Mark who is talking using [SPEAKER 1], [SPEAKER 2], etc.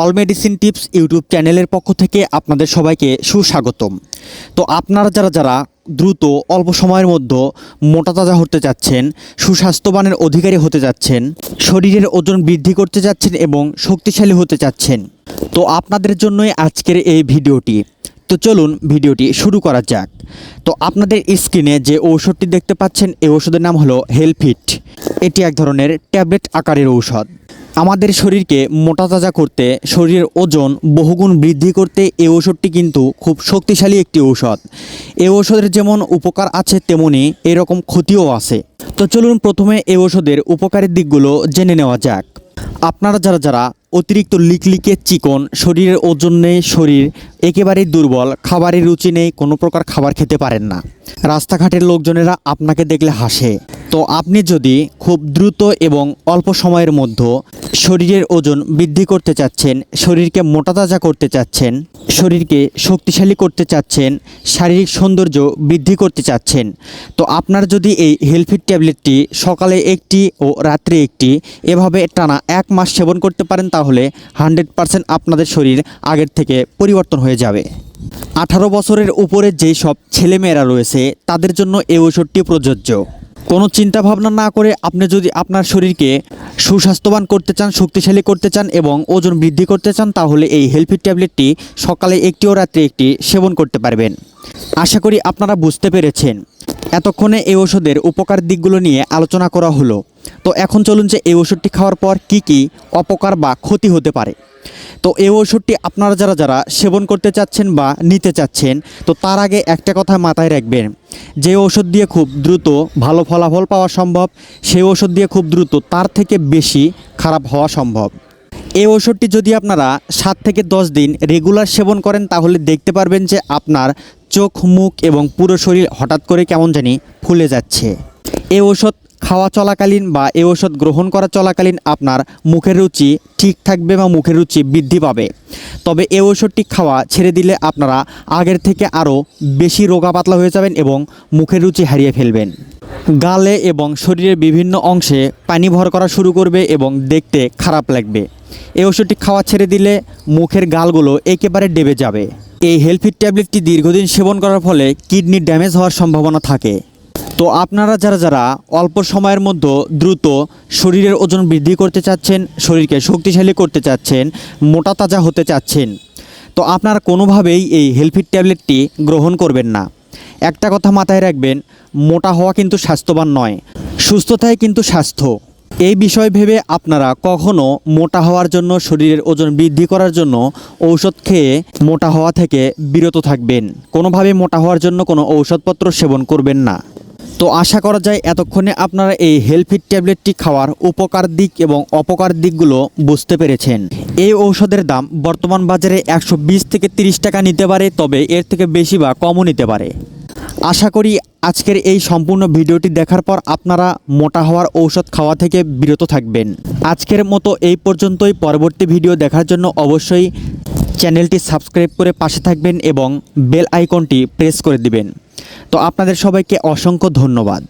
[SPEAKER 1] All medicine tips YouTube চ্যানেলের পক্ষ থেকে আপনাদের সবাইকে সুস্বাগতম। তো আপনারা যারা যারা দ্রুত, অল্প সময়ের মধ্যে মোটা তাজা হতে যাচ্ছেন সুস্বাস্থ্যবানের অধিকারী হতে যাচ্ছেন শরীরের ওজন বৃদ্ধি করতে যাচ্ছেন এবং শক্তিশালী হতে চাচ্ছেন, তো আপনাদের জন্যই আজকের এই ভিডিওটি। তো চলুন ভিডিওটি শুরু করা যাক। তো আপনাদের স্ক্রিনে যে ঔষধটি দেখতে পাচ্ছেন, এই ওষুধের নাম হলো হেলফিট এটি এক ধরনের ট্যাবলেট আকারের ঔষধ। আমাদের শরীরকে মোটা তাজা করতে শরীরের ওজন বহুগুণ বৃদ্ধি করতে এই ঔষধটি কিন্তু খুব শক্তিশালী একটি ঔষধ। এই ঔষধের যেমন উপকার আছে তেমনি এরকম ক্ষতিও আছে। তো চলুন প্রথমে এই ঔষধের উপকারের দিকগুলো জেনে নেওয়া যাক। আপনারা যারা যারা অতিরিক্ত লিকলিকে চিকন, শরীরের ওজন নেই, শরীর একেবারেই দুর্বল, খাবারের রুচি নেই, কোনো প্রকার খাবার খেতে পারেন না। রাস্তাঘাটের লোকজনেরা আপনাকে দেখলে হাসে। তো আপনি যদি খুব দ্রুত এবং অল্প সময়ের মধ্যে শরীরের ওজন বৃদ্ধি করতে চাচ্ছেন, শরীরকে মোটা তাজা করতে চাচ্ছেন, শরীরকে শক্তিশালী করতে চাচ্ছেন, শারীরিক সৌন্দর্য বৃদ্ধি করতে চাচ্ছেন। তো আপনার যদি এই হেলফিট ট্যাবলেটটি সকালে একটি ও রাত্রে একটি এভাবে টানা এক মাস সেবন করতে পারেন, তাহলে হান্ড্রেড পারসেন্ট আপনাদের শরীর আগের থেকে পরিবর্তন হয়ে যাবে। আঠারো বছরের উপরে যেই সব ছেলেমেয়েরা রয়েছে, তাদের জন্য এই ঔষধটি প্রযোজ্য। কোনো চিন্তা ভাবনা না করে আপনি যদি আপনার শরীরকে সুস্বাস্থ্যবান করতে চান, শক্তিশালী করতে চান এবং ওজন বৃদ্ধি করতে চান, তাহলে এই হেলফি ট্যাবলেটটি সকালে একটি ও রাত্রে একটি সেবন করতে পারবেন। আশা করি আপনারা বুঝতে পেরেছেন। এতক্ষণে এই ওষুধের উপকার দিকগুলো নিয়ে আলোচনা করা হলো। তো এখন চলুন যে এই ওষুধটি খাওয়ার পর কি কি অপকার বা ক্ষতি হতে পারে। তো এই ওষুধটি আপনারা যারা যারা সেবন করতে চাচ্ছেন বা নিতে চাচ্ছেন, তো তার আগে একটা কথা মাথায় রাখবেন। যে ওষুধ দিয়ে খুব দ্রুত ভালো ফলাফল পাওয়া সম্ভব, সেই ওষুধ দিয়ে খুব দ্রুত তার থেকে বেশি খারাপ হওয়া সম্ভব। এই ওষুধটি যদি আপনারা সাত থেকে দশ দিন রেগুলার সেবন করেন, তাহলে দেখতে পারবেন যে আপনার চোখ, মুখ এবং পুরো শরীর হঠাৎ করে কেমন জানি ফুলে যাচ্ছে। এই ওষুধ খাওয়া চলাকালীন বা এ ওষুধ গ্রহণ করা চলাকালীন আপনার মুখের রুচি ঠিক থাকবে বা মুখের রুচি বৃদ্ধি পাবে। তবে এ ওষুধটি খাওয়া ছেড়ে দিলে আপনারা আগের থেকে আরও বেশি রোগা পাতলা হয়ে যাবেন এবং মুখের রুচি হারিয়ে ফেলবেন। গালে এবং শরীরের বিভিন্ন অংশে পানি ভর করা শুরু করবে এবং দেখতে খারাপ লাগবে। এই ওষুধটি খাওয়া ছেড়ে দিলে মুখের গালগুলো একেবারে ডেবে যাবে। এই হেলফিট ট্যাবলেটটি দীর্ঘদিন সেবন করার ফলে কিডনি ড্যামেজ হওয়ার সম্ভাবনা থাকে। তো আপনারা যারা যারা অল্প সময়ের মধ্যে দ্রুত শরীরের ওজন বৃদ্ধি করতে চাচ্ছেন, শরীরকে শক্তিশালী করতে চাচ্ছেন, মোটা তাজা হতে চাচ্ছেন, তো আপনারা কোনোভাবেই এই হেলফিট ট্যাবলেটটি গ্রহণ করবেন না। একটা কথা মাথায় রাখবেন, মোটা হওয়া কিন্তু স্বাস্থ্যবান নয়, সুস্থতাই কিন্তু স্বাস্থ্য। এই বিষয় ভেবে আপনারা কখনো মোটা হওয়ার জন্য শরীরের ওজন বৃদ্ধি করার জন্য ঔষধ খেয়ে মোটা হওয়া থেকে বিরত থাকবেন। কোনোভাবে মোটা হওয়ার জন্য কোনো ঔষধপত্র সেবন করবেন না। তো আশা করা যায় এতক্ষণে আপনারা এই হেলফিট ট্যাবলেটটি খাওয়ার উপকার দিক এবং অপকার দিকগুলো বুঝতে পেরেছেন। এই ঔষধের দাম বর্তমান বাজারে একশো বিশ থেকে তিরিশ টাকা নিতে পারে, তবে এর থেকে বেশি বা কমও নিতে পারে। আশা করি আজকের এই সম্পূর্ণ ভিডিওটি দেখার পর আপনারা মোটা হওয়ার ঔষধ খাওয়া থেকে বিরত থাকবেন। আজকের মতো এই পর্যন্তই। পরবর্তী ভিডিও দেখার জন্য অবশ্যই চ্যানেলটি সাবস্ক্রাইব করে পাশে থাকবেন এবং বেল আইকনটি প্রেস করে দিবেন। তো আপনাদের সবাইকে অসংখ্য ধন্যবাদ।